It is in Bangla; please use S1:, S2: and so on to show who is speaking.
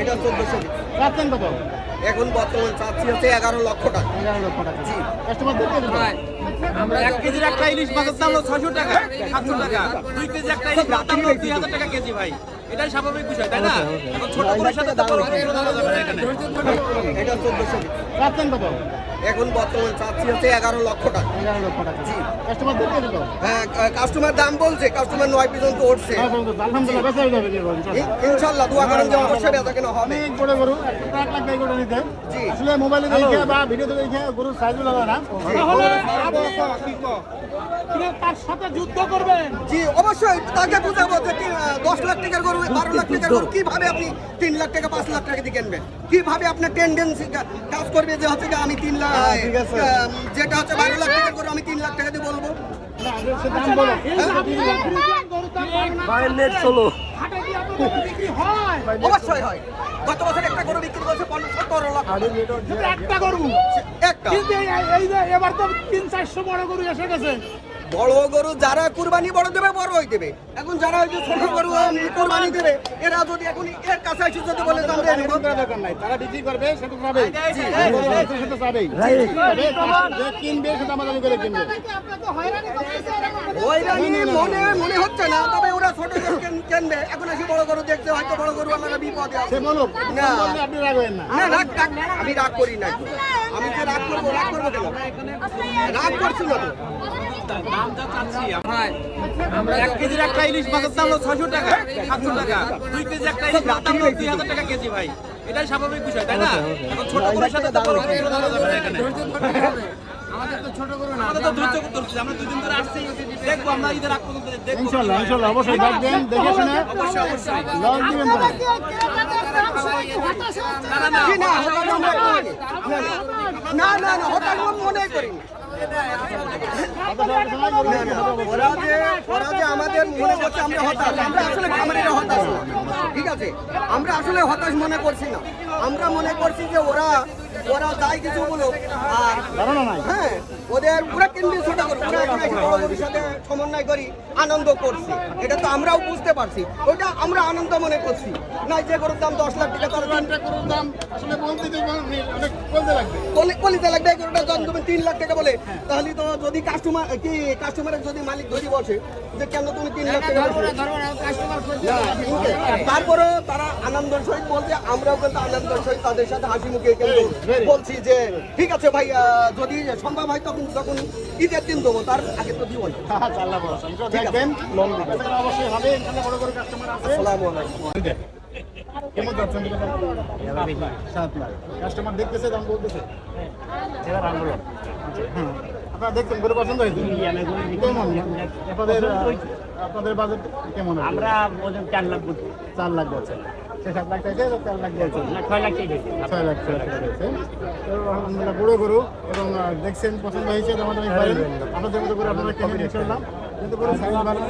S1: এটা চোদ্দশো।
S2: চাচ্ছেন কত?
S1: এখন বর্তমান চাচ্ছি হচ্ছে এগারো লক্ষ টাকা।
S2: এগারো লক্ষ টাকা।
S1: জি।
S2: কাস্টমার
S3: আমরা এক কেজির একটা ইলিশ মাছের দাম হলো ছশো টাকা সাতশো টাকা। দুই কেজি একটা ইলিশ দাম হলো দুই হাজার টাকা কেজি ভাই। এটাই স্বাভাবিক বিষয় তাই না? এখন ছোট গরুর সাথে তো বড় গরুর তুলনা যাবে না এখানে।
S1: এটা চোদ্দশো।
S2: চাচ্ছেন কত
S1: এখন বর্তমান চাচ্ছি হচ্ছে এগারো লক্ষ টাকা।
S2: এগারো লক্ষ টাকা।
S1: জি।
S2: কাস্টমার দেখতে দিতে
S1: হ্যাঁ কাস্টমার দাম বলছে কাস্টমার নয় পর্যন্ত উঠছে।
S2: আলহামদুলিল্লাহ বেঁচে যাবে ইনশাআল্লাহ।
S1: দোয়া করেন যে অবশ্যই বেচা কেনা হবে।
S2: অনেক বড় গরু একটা এক লাখ টাকা করে নিতে।
S1: জি।
S2: আসলে মোবাইলে দেখে বা ভিডিওতে দেখে গরুর সাইজগুলো না
S4: তাহলে তার সাথে যুদ্ধ করবেন?
S1: জি অবশ্যই তাকে বুঝাবো যে কি, আহ, দশ লাখ টাকার গরু বারো বারো লাখ টাকার গরু কীভাবে আপনি তিন লাখ টাকা পাঁচ লাখ টাকা দিয়ে কিনবেন কীভাবে আপনার টেন্ডেন্সি কাজ করবে যে হচ্ছে আমি তিন লাখ। আহ, যেটা হচ্ছে বারো লাখ টাকার গরু আমি তিন লাখ টাকা দিয়ে বলব।
S2: সে দাম বলো।
S4: এই যে আপনি গরুর দাম বাড়ানো হাটে কি আপনাদের বিক্রি হয়।
S1: অবশ্যই হয়। গত বছর একটা গরু বিক্রি করছে পঞ্চাশ লাখ।
S4: একটা গরু।
S1: একটা।
S4: এই যে এবার তো তিন চারশো বড় গরু এসে গেছে।
S1: বড় গরু যারা কুরবানি বড় দেবে বড় হয়ে দেবে। এখন যারা ওই যে ছোট গরু কুরবানি দেবে এরা যদি এখন এর কাছে এসে যদি বলে আমরা নেব,
S2: দরকার নাই তারা বিক্রি করবে সেটা যে কিনবে সেটা আমাদের করে কিনবে।
S4: হয়রানি
S1: মনে মনে হচ্ছে না তবে ওরা ছোট গরু কেন- কিনবে। এখন এসে বড় গরু দেখছে হয়তো বড় গরু আমরা বিপদে আছে।
S2: সে
S1: না।
S2: আপনি রাগ হবেন না।
S1: না রাগ রাগ আমি রাগ করি না আমি যে রাগ করব রাগ করব কেন? রাগ করছি না তো।
S3: আমরা এক কেজির একটা ইলিশ মাছের দাম হলো ছয়শো টাকা সাতশো টাকা দুই কেজি একটা ইলিশ মাছের দাম দুই হাজার টাকা কেজি ভাই এটাই স্বাভাবিক বিষয় তাই না এখন ছোট গরুর সাথে এখানে আমাদের তো ছোট গরু না আমাদের তো ধৈর্য ধরছি আমরা দুদিন ধরে আসছি দেখব আমরা ঈদের আগ পর্যন্ত দেখব
S2: ইনশাল্লাহ ইনশাল্লাহ অবশ্যই দেখবেন দেখে শুনে
S3: অবশ্যই অবশ্যই
S2: লস দিবেন পরে।
S3: না না
S1: আমরা আমরা মনে আমাদের মনে করছে আমরা হতাশ আমরা আসলে হতাশ। ঠিক আছে আমরা আসলে হতাশ মনে করছি না আমরা মনে করছি যে ওরা ওরা যাই কিছু বলুক আর হ্যাঁ ওদের পুরো কেন্দ্রীয় ছোট করে ওরা এখন এসে সাথে সমন্বয় করি আনন্দ করছি। এটা তো আমরাও বুঝতে পারছি। ওইটা আমরা আনন্দ মনে করছি। না যে গরুর দাম দশ লাখ টাকা তার দাম
S2: আসলে
S1: কলিতে লাগবে এই গরুটা দাম তুমি তিন লাখ টাকা বলে তাহলে তো যদি কাস্টমার কি কাস্টমারের যদি মালিক ধরি বসে যে কেন তুমি তিন লাখ টাকা। তারপরেও তারা আনন্দের সহিত বলছে আমরাও কিন্তু আনন্দের সহিত তাদের সাথে হাসি মুখে কিন্তু বলছি যে ঠিক আছে ভাই যদি সম্ভব হয় তখন তখন ঈদের দিন দেবো তার আগে তো দিব না।
S2: আচ্ছা। ইনশাল্লাহ দেখবেন অবশ্যই হবে বড় বড় কাস্টমার আছে।
S1: আসসালামু আলাইকুম।
S2: কেমন যাচ্ছেন সাত লাখ। কাস্টমার দেখতেছে দাম বলতেছে। হুম। আপনারা দেখছেন গরু পছন্দ হয়েছে? কেমন? আপনাদের আপনাদের বাজেট কেমন
S5: আমরা চার লাখ বলছি।
S2: চার লাখ সাত লাখ টাকা চার লাখ বলছে
S5: ছয় লাখ
S2: ছয় লাখ দিয়েছে তো আলহামদুলিল্লাহ বড় গরু এবং দেখছেন পছন্দ হয়েছে আমাদের পারেন আপনাদের মতো করে আপনারা কিনে নিয়ে চললাম কিন্তু গরু সাইজ ভালো